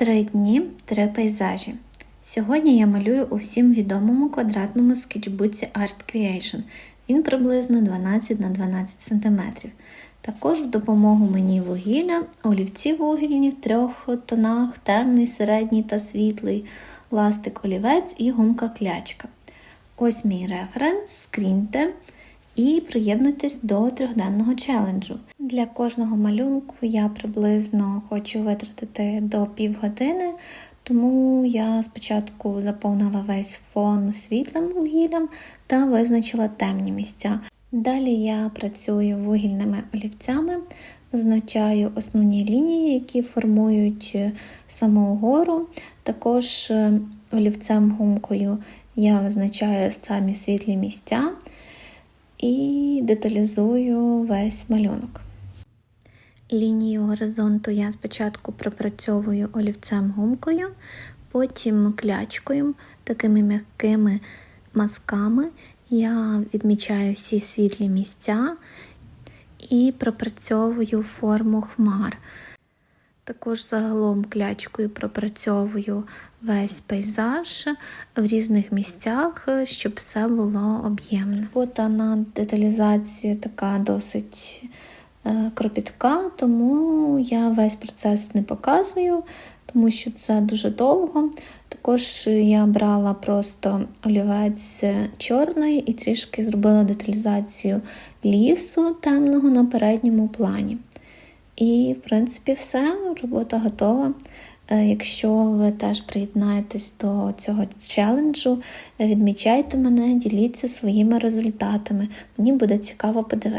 Три дні, три пейзажі. Сьогодні я малюю у всім відомому квадратному скетчбуці Art Creation. Він приблизно 12 на 12 см. Також в допомогу мені вугілля, олівці вугільні в трьох тонах, темний, середній та світлий, ластик олівець і гумка клячка. Ось мій референс, скріньте і приєднуйтесь до трьохденного челенджу. Для кожного малюнку я приблизно хочу витратити до півгодини, тому я спочатку заповнила весь фон світлим вугіллям та визначила темні місця. Далі я працюю вугільними олівцями, визначаю основні лінії, які формують саму гору. Також е, олівцем гумкою я визначаю самі світлі місця і деталізую весь малюнок. Лінію горизонту я спочатку пропрацьовую олівцем гумкою, потім клячкою, такими м'якими мазками. Я відмічаю всі світлі місця і пропрацьовую форму хмар. Також загалом клячкою пропрацьовую весь пейзаж в різних місцях, щоб все було об'ємне. Робота над деталізацією така досить е, кропітка, тому я весь процес не показую, тому що це дуже довго. Також я брала просто олівець чорний і трішки зробила деталізацію лісу темного на передньому плані. І, в принципі, все, робота готова. Е, Якщо ви теж приєднаєтесь до цього челенджу, відмічайте мене, діліться своїми результатами. Мені буде цікаво подивитися.